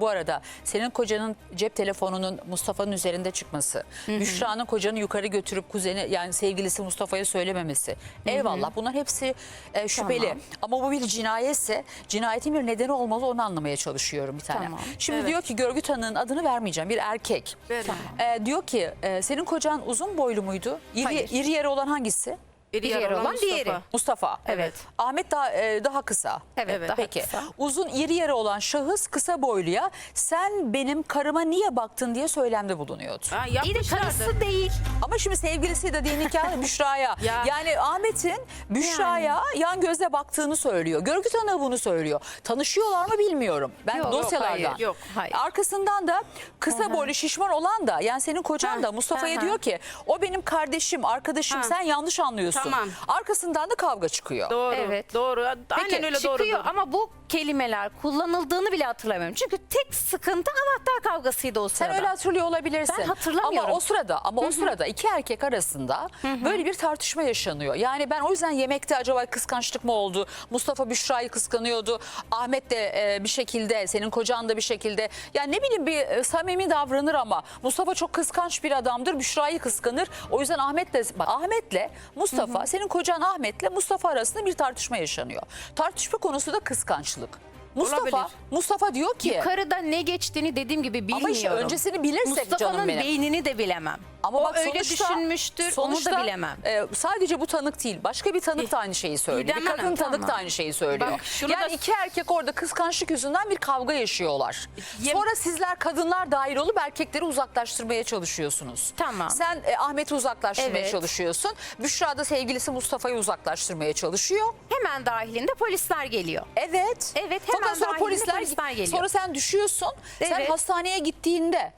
Bu arada senin kocanın cep telefonunun Mustafa'nın üzerinde çıkması, Büşra'nın kocanı yukarı götürüp kuzeni yani sevgilisi Mustafa'ya söylememesi. Eyvallah bunlar hepsi e, şüpheli. Tamam. Ama bu bir cinayetse cinayetin bir nedeni olmalı onu anlamaya çalışıyorum bir tane. Tamam. Şimdi Evet. diyor ki görgü tanığının adını vermeyeceğim bir erkek. Verin. E, diyor ki e, senin kocan uzun boylu muydu? İri, Hayır. iri yarı olan hangisi? İri yer yarı olan Mustafa. diğeri. Mustafa. Evet. Ahmet daha e, daha kısa. Evet, Evet. daha Peki kısa. uzun iri yarı olan şahıs kısa boyluya sen benim karıma niye baktın diye söylemde bulunuyordu. Ha, yapmışlardı. karısı değil. Ama şimdi sevgilisi de değil nikah Büşra'ya. Ya. Yani Ahmet'in Büşra'ya yan gözle baktığını söylüyor. Görgü tanığı bunu söylüyor. Tanışıyorlar mı bilmiyorum. Ben Yok, yok, dosyalardan. hayır, yok, hayır. Arkasından da kısa boylu şişman olan da yani senin kocan da Mustafa'ya diyor ki o benim kardeşim, arkadaşım Ha. sen yanlış anlıyorsun. Tamam. Arkasından da kavga çıkıyor. Doğru. Evet. Doğru. Aynen öyle çıkıyor doğru. ama bu kelimeler kullanıldığını bile hatırlamıyorum. Çünkü tek sıkıntı anahtar kavgasıydı o Sen sırada. öyle hatırlıyor olabilirsin. Ben hatırlamıyorum. Ama o sırada ama o sırada iki erkek arasında böyle bir tartışma yaşanıyor. Yani ben o yüzden yemekte acaba kıskançlık mı oldu? Mustafa Büşra'yı kıskanıyordu. Ahmet de e, bir şekilde senin kocan da bir şekilde. Yani ne bileyim bir e, samimi davranır ama Mustafa çok kıskanç bir adamdır. Büşra'yı kıskanır. O yüzden Ahmet de bak Ahmet'le Mustafa senin kocan Ahmet'le Mustafa arasında bir tartışma yaşanıyor. Tartışma konusu da kıskançlık. Mustafa Olabilir. Mustafa diyor ki Yukarıda ne geçtiğini dediğim gibi bilmiyorum. ama işte öncesini bilirsek canım Mustafa'nın benim. beynini de bilemem. Ama o bak öyle sonuçta- düşünmüştür onu sonuçta, da bilemem. e, sadece bu tanık değil. Başka bir tanık da aynı şeyi söylüyor. Bir kadın tanık da aynı şeyi söylüyor. Bak, yani da- iki erkek orada kıskançlık yüzünden bir kavga yaşıyorlar. Yem- Sonra sizler kadınlar dahil olup erkekleri uzaklaştırmaya çalışıyorsunuz. Tamam. Sen e, Ahmet'i uzaklaştırmaya Evet. çalışıyorsun. Büşra da sevgilisi Mustafa'yı uzaklaştırmaya çalışıyor. Hemen dahilinde polisler geliyor. Evet. Evet, hemen Fakat sonra polisler, polisler geliyor. sonra sen düşüyorsun. Sen Evet. hastaneye gittiğinde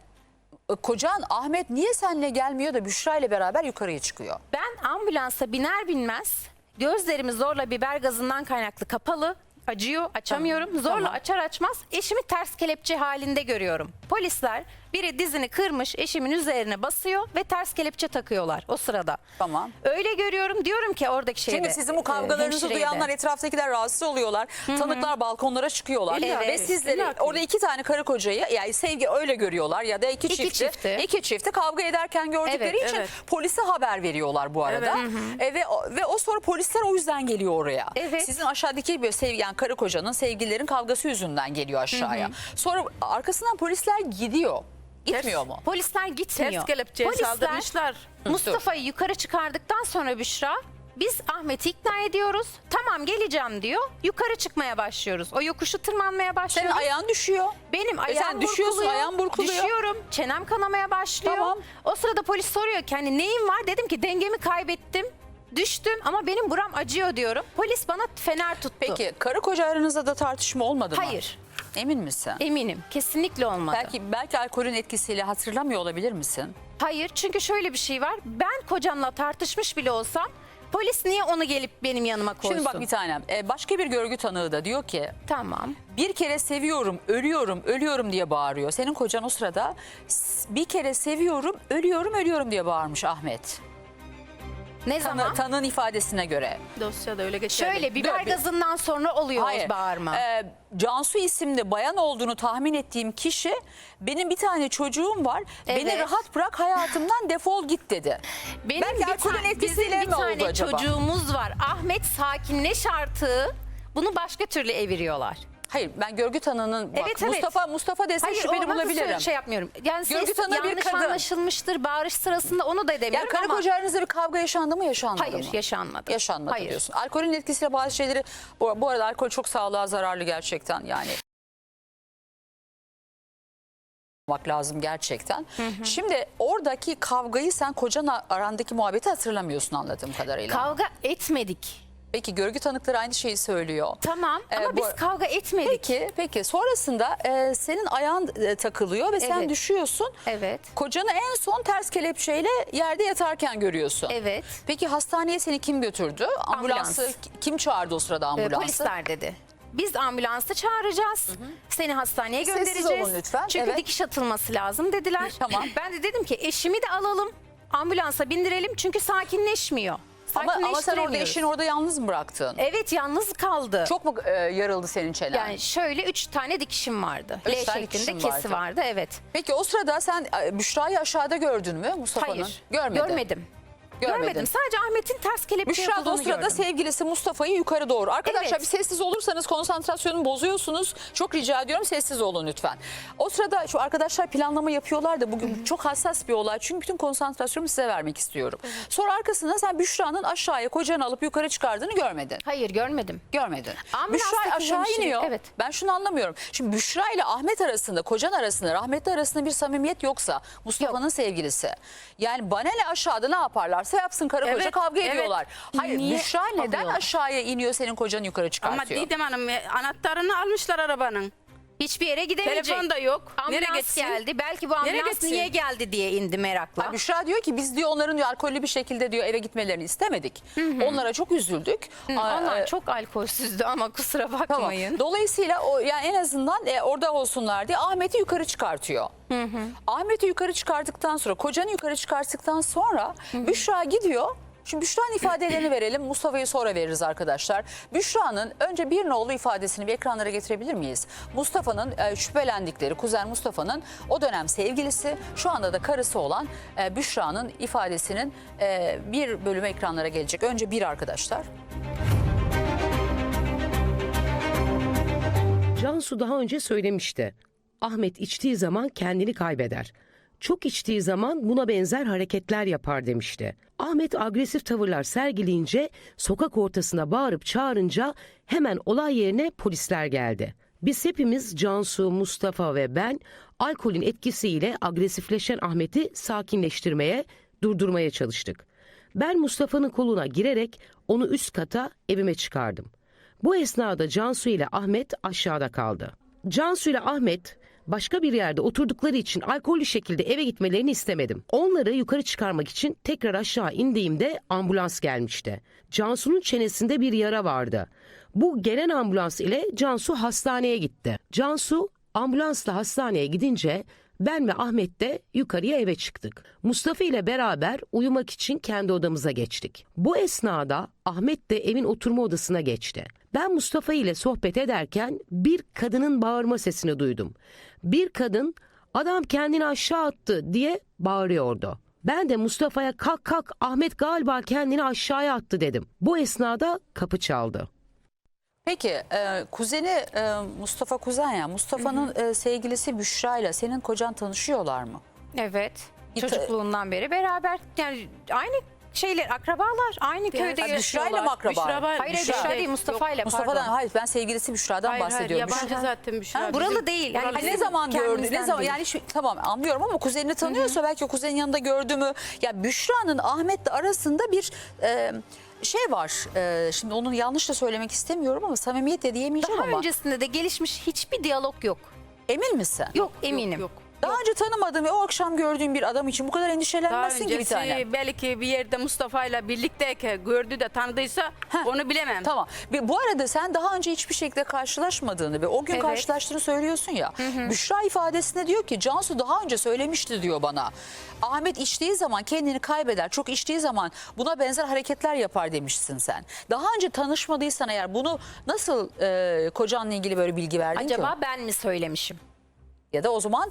kocan Ahmet niye seninle gelmiyor da Büşra ile beraber yukarıya çıkıyor? Ben ambulansa biner binmez gözlerimi zorla biber gazından kaynaklı kapalı. Acıyor, açamıyorum. Zorla tamam. açar açmaz eşimi ters kelepçe halinde görüyorum. Polisler biri dizini kırmış eşimin üzerine basıyor ve ters kelepçe takıyorlar o sırada. Tamam. Öyle görüyorum diyorum ki oradaki şeyde. Çünkü sizin bu e, kavgalarınızı hemşireye de. duyanlar etraftakiler rahatsız oluyorlar. Tanıklar balkonlara çıkıyorlar. İlla Ve sizleri orada iki tane karı kocayı yani sevgi öyle görüyorlar ya da iki, İki çifti, çifti. iki çifti kavga ederken gördükleri Evet, için evet. polise haber veriyorlar bu arada. E, ve, ve o sonra polisler o yüzden geliyor oraya. Evet. Sizin aşağıdaki bir sevgi yani karı kocanın sevgililerin kavgası yüzünden geliyor aşağıya. Sonra arkasından polisler gidiyor. Gitmiyor mu? Polisler gitmiyor. Ters kelepçeye saldırmışlar. Mustafa'yı yukarı çıkardıktan sonra Büşra biz Ahmet'i ikna ediyoruz. Tamam geleceğim diyor. Yukarı çıkmaya başlıyoruz. O yokuşu tırmanmaya Senin başlıyoruz. ayağın düşüyor. Benim E ayağım sen düşüyorsun, burkuluyor. ayağın burkuluyor. Düşüyorum. Çenem kanamaya başlıyor. Tamam. O sırada polis soruyor ki hani neyim var? Dedim ki dengemi kaybettim. Düştüm ama benim buram acıyor diyorum. Polis bana fener tuttu. Peki karı koca aranızda da tartışma olmadı mı? Hayır. Emin misin? Eminim. Kesinlikle olmadı. Belki belki alkolün etkisiyle hatırlamıyor olabilir misin? Hayır çünkü şöyle bir şey var. Ben kocamla tartışmış bile olsam polis niye onu gelip benim yanıma koysun? Şimdi bak bir tanem. e, başka bir görgü tanığı da diyor ki Tamam. bir kere seviyorum, ölüyorum, ölüyorum diye bağırıyor. Senin kocan o sırada "S- bir kere seviyorum, ölüyorum, ölüyorum diye bağırmış Ahmet. Ne Tanı, zaman? tanığın ifadesine göre. Dosyada öyle geçerli. Şöyle biber Dur, bir- gazından sonra oluyor Hayır. bağırma. e, Cansu isimli bayan olduğunu tahmin ettiğim kişi benim bir tane çocuğum var. Beni Evet. rahat bırak hayatımdan defol git dedi. Benim belki bir, alkolün tane, etkisiyle bizim bir mi oldu tane acaba? çocuğumuz var. Ahmet sakinleş artığı bunu başka türlü eviriyorlar. Hayır ben görgü tanığının bak, Evet, evet. Mustafa Mustafa dese Hayır şüpheli bulabilirim. şey yapmıyorum. Yani Görgü tanığı bir kadın. anlaşılmıştır bağırış sırasında onu da edemiyorum karı ama koca aranızda bir kavga yaşandı mı yaşanmadı hayır mı? yaşanmadı. Yaşanmadı Hayır. diyorsun. Alkolün etkisiyle bazı şeyleri bu, bu arada alkol çok sağlığa zararlı gerçekten yani. olmak lazım gerçekten. Şimdi oradaki kavgayı sen kocanla arandaki muhabbeti hatırlamıyorsun anladığım kadarıyla. Kavga etmedik. Peki görgü tanıkları aynı şeyi söylüyor. Tamam Ee, ama bu- biz kavga etmedik. Peki, peki. Sonrasında e, senin ayağın e, takılıyor ve sen Evet. düşüyorsun. Evet. Kocanı en son ters kelepçeyle yerde yatarken görüyorsun. Evet. Peki hastaneye seni kim götürdü? Ambulansı Ambulans. kim çağırdı o sırada Ee, ambulansı? polisler dedi. Biz ambulansı çağıracağız. Seni hastaneye Sessiz göndereceğiz. olun lütfen, Çünkü evet. dikiş atılması lazım dediler. Tamam. Ben de dedim ki eşimi de alalım. Ambulansa bindirelim çünkü sakinleşmiyor. Ama, ama sen orada eşini orada yalnız mı bıraktın? Evet yalnız kaldı. Çok mu e, yarıldı senin çenen? yani şöyle üç tane dikişim vardı. Üç L tane şeklinde dikişim kesi vardı. vardı. Evet. Peki o sırada sen e, Büşra'yı aşağıda gördün mü Mustafa'nın? Hayır. Görmedin. Görmedim. Görmedin. Görmedim. Sadece Ahmet'in ters kelepçe Büşra da o yapıldığını sırada gördüm. sevgilisi Mustafa'yı yukarı doğru. Arkadaşlar Evet. bir sessiz olursanız konsantrasyonumu bozuyorsunuz. Çok rica ediyorum sessiz olun lütfen. O sırada şu arkadaşlar planlama yapıyorlar da bugün çok hassas bir olay. Çünkü bütün konsantrasyonumu size vermek istiyorum. Sonra arkasından sen Büşra'nın aşağıya kocanı alıp yukarı çıkardığını görmedin. Hayır görmedim. Görmedin. Ambulans Büşra aşağı takılmış, iniyor. evet. Ben şunu anlamıyorum. Şimdi Büşra ile Ahmet arasında, kocan arasında, rahmetli arasında bir samimiyet yoksa Mustafa'nın sevgilisi. Yani bana ne aşağıda ne yaparlarsa yapsın karı koca Evet, kavga evet. ediyorlar. Hayır Niye Büşra neden alıyorlar? aşağıya iniyor senin kocanı yukarı Ama çıkartıyor? Didem Hanım e, anahtarını almışlar arabanın. Hiçbir yere gidemeyecek. Telefon da yok. Nereye Ambulans geldi. Belki bu Nereye ambulans niye geldi diye indi merakla. Büşra diyor ki biz diyor onların diyor alkollü bir şekilde diyor eve gitmelerini istemedik. Onlara çok üzüldük. Hı, Aa, Onlar e, çok alkolsüzdü ama kusura Tamam. bakmayın. Dolayısıyla o yani en azından e, orada olsunlar diye Ahmet'i yukarı çıkartıyor. Ahmet'i yukarı çıkarttıktan sonra, kocanı yukarı çıkarttıktan sonra Büşra gidiyor. Şimdi Büşra'nın ifadelerini verelim. Mustafa'yı sonra veririz arkadaşlar. Büşra'nın önce bir nolu ifadesini bir ekranlara getirebilir miyiz? Mustafa'nın e, şüphelendikleri, kuzen Mustafa'nın o dönem sevgilisi, şu anda da karısı olan e, Büşra'nın ifadesinin e, bir bölümü ekranlara gelecek. Önce bir arkadaşlar. Cansu daha önce söylemişti. Ahmet içtiği zaman kendini kaybeder. Çok içtiği zaman buna benzer hareketler yapar demişti. Ahmet agresif tavırlar sergileyince sokak ortasına bağırıp çağırınca hemen olay yerine polisler geldi. Biz hepimiz Cansu, Mustafa ve ben alkolün etkisiyle agresifleşen Ahmet'i sakinleştirmeye, durdurmaya çalıştık. Ben Mustafa'nın koluna girerek onu üst kata evime çıkardım. Bu esnada Cansu ile Ahmet aşağıda kaldı. Cansu ile Ahmet başka bir yerde oturdukları için alkollü şekilde eve gitmelerini istemedim. Onları yukarı çıkarmak için tekrar aşağı indiğimde ambulans gelmişti. Cansu'nun çenesinde bir yara vardı. Bu gelen ambulans ile Cansu hastaneye gitti. Cansu ambulansla hastaneye gidince ben ve Ahmet de yukarıya eve çıktık. Mustafa ile beraber uyumak için kendi odamıza geçtik. Bu esnada Ahmet de evin oturma odasına geçti. Ben Mustafa ile sohbet ederken bir kadının bağırma sesini duydum. Bir kadın adam kendini aşağı attı diye bağırıyordu. Ben de Mustafa'ya kalk kalk Ahmet galiba kendini aşağıya attı dedim. Bu esnada kapı çaldı. Peki e, kuzeni e, Mustafa kuzen ya Mustafa'nın e, sevgilisi Büşra ile senin kocan tanışıyorlar mı? Evet. Bir- Çocukluğundan beri beraber yani aynı şeyler akrabalar aynı köyde Ha, Büşra ile yaşıyorlar. mi akraba? Büşra var. Hayır Büşra. Büşra, değil Mustafa ile Mustafa'dan pardon. hayır ben sevgilisi Büşra'dan Hayır hayır bahsediyorum. yabancı Büşra- zaten Büşra. Ha, bizim- buralı değil, yani Ha, bizim ne zaman gördü? Ne kendimizden zaman değil. yani şu, tamam anlıyorum ama kuzenini tanıyorsa belki o kuzenin yanında gördü mü? Ya Büşra'nın Ahmet'le arasında bir e, şey var. E, şimdi onu yanlış da söylemek istemiyorum ama samimiyet de diyemeyeceğim Daha ama öncesinde de gelişmiş hiçbir diyalog yok. emin misin? Yok eminim. Yok. Daha önce tanımadığın ve o akşam gördüğün bir adam için bu kadar Daha endişelenmezsin ki bir öncesi tane. belki bir yerde Mustafa ile birlikteyken gördü de tanıdıysa onu bilemem. Tamam. Bir- Bu arada sen daha önce hiçbir şekilde karşılaşmadığını ve o gün Evet. karşılaştığını söylüyorsun ya. Büşra ifadesinde diyor ki Cansu daha önce söylemişti diyor bana. Ahmet içtiği zaman kendini kaybeder. Çok içtiği zaman buna benzer hareketler yapar demişsin sen. Daha önce tanışmadıysan eğer bunu nasıl e, kocanla ilgili böyle bilgi verdin ki? Acaba ben mi söylemişim? Ya da o zaman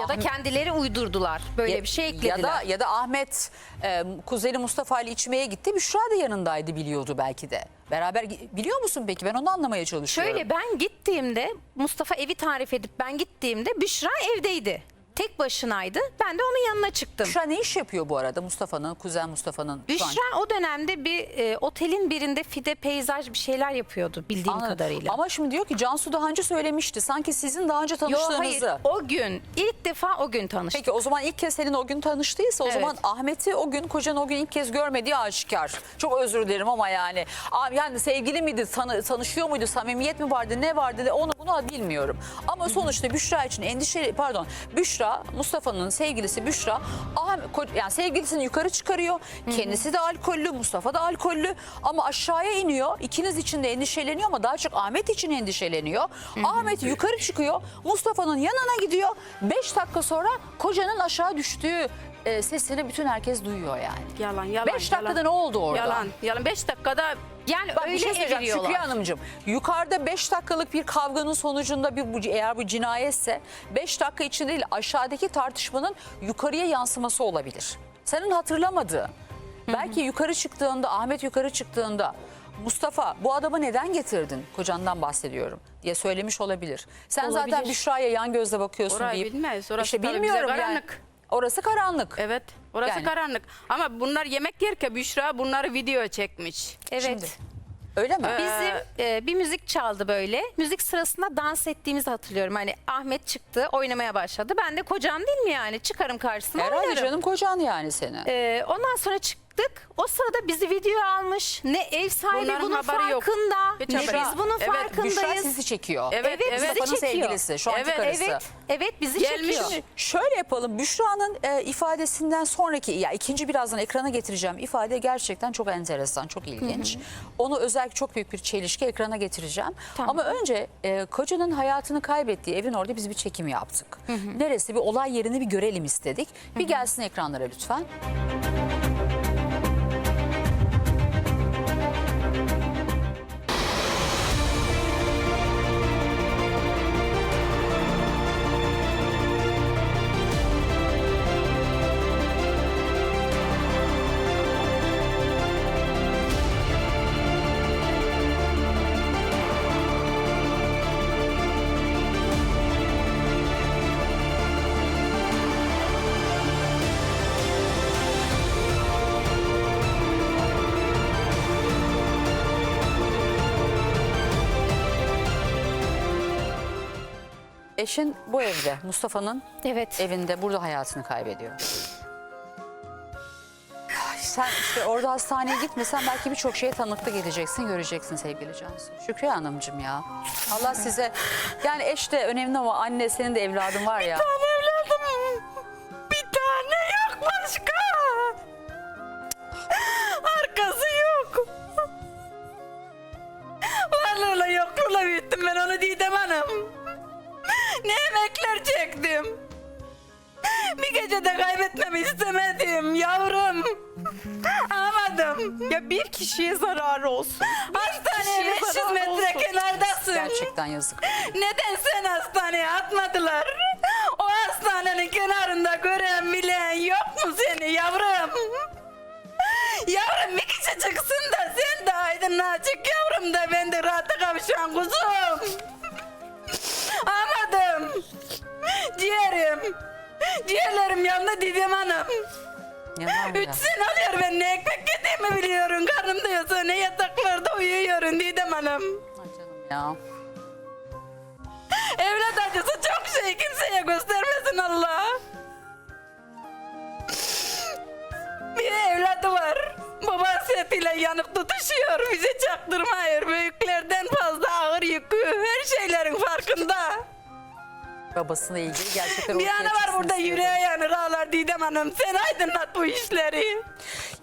Ya da kendileri uydurdular. Böyle Ya- bir şey eklediler. Ya da ya da Ahmet e, kuzeni Mustafa ile içmeye gitti. Büşra da yanındaydı biliyordu belki de. Beraber biliyor musun peki? Ben onu anlamaya çalışıyorum. Şöyle ben gittiğimde Mustafa evi tarif edip ben gittiğimde Büşra evdeydi. Tek başınaydı. Ben de onun yanına çıktım. Büşra ne iş yapıyor bu arada Mustafa'nın, kuzen Mustafa'nın? şu an? Büşra o dönemde bir e, otelin birinde fide peyzaj bir şeyler yapıyordu bildiğim Anladım. kadarıyla. Ama şimdi diyor ki Cansu daha önce söylemişti. Sanki sizin daha önce Yo tanıştığınızı. hayır o gün ilk defa o gün tanıştık. Peki o zaman ilk kez senin o gün tanıştıysa o Evet. zaman Ahmet'i o gün kocan o gün ilk kez görmediği aşikar. Çok özür dilerim ama yani. Abi yani sevgili miydi, tanı- tanışıyor muydu, samimiyet mi vardı, ne vardı onu bunu bilmiyorum. Ama sonuçta Büşra için endişeli pardon Büşra Mustafa'nın sevgilisi Büşra ah, yani sevgilisini yukarı çıkarıyor. Kendisi de alkollü, Mustafa da alkollü ama aşağıya iniyor. İkiniz için de endişeleniyor ama daha çok Ahmet için endişeleniyor. Ahmet yukarı çıkıyor. Mustafa'nın yanına gidiyor. 5 dakika sonra kocanın aşağı düştüğü e, sesini bütün herkes duyuyor yani. Yalan yalan. 5 dakikada yalan. ne oldu orada? Yalan. Yalan 5 dakikada Yani Bak bir öyle şey söyleyeceğim. Şükriye Hanımcığım. Yukarıda 5 dakikalık bir kavganın sonucunda bir bu, eğer bu cinayetse 5 dakika içinde değil aşağıdaki tartışmanın yukarıya yansıması olabilir. Senin hatırlamadığın. Belki yukarı çıktığında Ahmet yukarı çıktığında Mustafa bu adamı neden getirdin? Kocandan bahsediyorum diye söylemiş olabilir. Sen zaten Olabilir. Büşra'ya yan gözle bakıyorsun Orayı deyip. bilmeyiz. Orası işte bilmiyorum yani. Orası karanlık. evet orası Yani. karanlık. Ama bunlar yemek yerken Büşra bunları video çekmiş. Evet. Şimdi. Öyle mi? Bizim e, bir müzik çaldı böyle. Müzik sırasında dans ettiğimizi hatırlıyorum. Hani Ahmet çıktı, oynamaya başladı. Ben de kocam değil mi yani? Çıkarım karşısına Herhalde oynarım. canım kocan yani senin. E, ondan sonra çıktık. O sırada bizi video almış. Ne ev sahibi Bunların bunun haberi yok. farkında. Hiç Ne haberi biz bunun Evet, farkındayız. Büşra sizi çekiyor. Evet, Evet, evet. bizi Mustafa'nın çekiyor. sevgilisi, şu anki Evet, karısı. Evet, evet bizi Gelmiş. çekiyor. Şimdi şöyle yapalım. Büşra'nın e, ifadesinden sonraki ya ikinci birazdan ekrana getireceğim ifade gerçekten çok enteresan, çok ilginç. Onu özellikle çok büyük bir çelişki ekrana getireceğim. Tamam. Ama önce e, kocanın hayatını kaybettiği evin orada biz bir çekim yaptık. Neresi bir olay yerini bir görelim istedik. Bir gelsin ekranlara lütfen. Eşin bu evde, Mustafa'nın Evet. evinde burada hayatını kaybediyor. Ay, Sen işte orada hastaneye gitmesen belki birçok şeye tanıklık edeceksin, göreceksin sevgili Cansu. Şükriye Hanımcığım ya. Allah size, yani eş de önemli ama anne senin de evladın var ya. evladım. Bir tane yok başka. Arkası yok. Varlığıyla yokluğuyla büyüttüm ben onu. Ne emekler çektim. Bir gecede kaybetmemi istemedim yavrum. Alamadım. Ya bir kişiye zararı olsun. Hastaneye kişiye 500 zarar metre olsun. kenardasın. Gerçekten yazık. Neden sen hastaneye atmadılar? O hastanenin kenarında gören bilen yok mu seni yavrum? Yavrum bir kişi çıksın da sen de aydınlığa çık yavrum da ben de rahata kavuşan kuzum. Ciğerim. Ciğerlerim yandı Didem Hanım. Yalan Üç ya. sene oluyor ben ne ekmek yediğimi biliyorum. Karnımda yasa ne yataklarda uyuyorum Didem Hanım. Ay canım ya. Evlat acısı çok şey kimseye göstermesin Allah. Bir evladı var. Baba hasretiyle yanıp tutuşuyor. Bize çaktırmıyor. Büyüklerden fazla ağır yükü. Her şeylerin farkında. Babasıyla ilgili gerçekten Bir ortaya ana var çıksın burada istiyorum. yüreğe yanır ağlar Didem Hanım. Sen aydınlat bu işleri.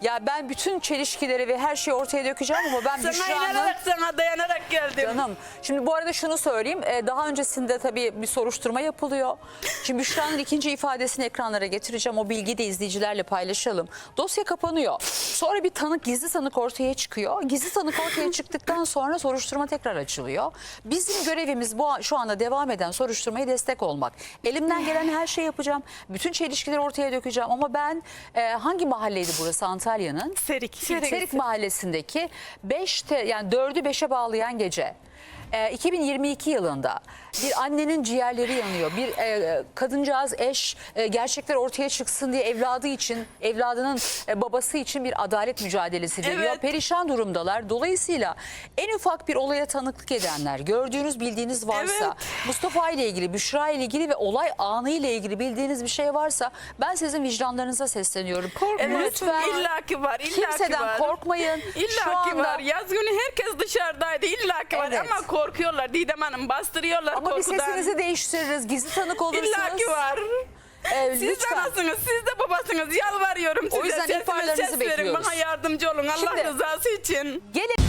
Ya ben bütün çelişkileri ve her şeyi ortaya dökeceğim ama ben Sana Büşra'nın... inanarak sana dayanarak geldim. Canım. Şimdi bu arada şunu söyleyeyim. Ee, Daha öncesinde tabii bir soruşturma yapılıyor. Şimdi Büşra'nın ikinci ifadesini ekranlara getireceğim. O bilgiyi de izleyicilerle paylaşalım. Dosya kapanıyor. Sonra bir tanık, gizli tanık ortaya çıkıyor. Gizli tanık ortaya çıktıktan sonra soruşturma tekrar açılıyor. Bizim görevimiz bu şu anda devam eden soruşturmaya destek olmak. Elimden gelen her şeyi yapacağım. Bütün çelişkileri ortaya dökeceğim. Ama ben e, hangi mahalleydi burası Antalya'nın? Serik. Serik, mahallesindeki 5 yani 4'ü 5'e bağlayan gece. E, 2022 yılında bir annenin ciğerleri yanıyor. Bir e, kadıncağız eş e, gerçekler ortaya çıksın diye evladı için, evladının e, babası için bir adalet mücadelesi veriyor. Evet. Perişan durumdalar. Dolayısıyla en ufak bir olaya tanıklık edenler, gördüğünüz, bildiğiniz varsa, Evet. Mustafa ile ilgili, Büşra ile ilgili ve olay anı ile ilgili bildiğiniz bir şey varsa ben sizin vicdanlarınıza sesleniyorum. Evet, Lütfen illaki var, illaki kimseden var. korkmayın. İlla Şu ki anda var. Yaz günü herkes dışarıdaydı. İlla ki var Evet. ama korkuyorlar Didem Hanım. Bastırıyorlar ama bir korkudan. sesinizi değiştiririz. Gizli tanık olursunuz. İlla ki var. Ee, Siz lütfen. anasınız, siz de babasınız. Yalvarıyorum size. yüzden Sesime ihbarlarınızı ses verin, bekliyoruz. Bana yardımcı olun Allah Şimdi- rızası için. Gelin.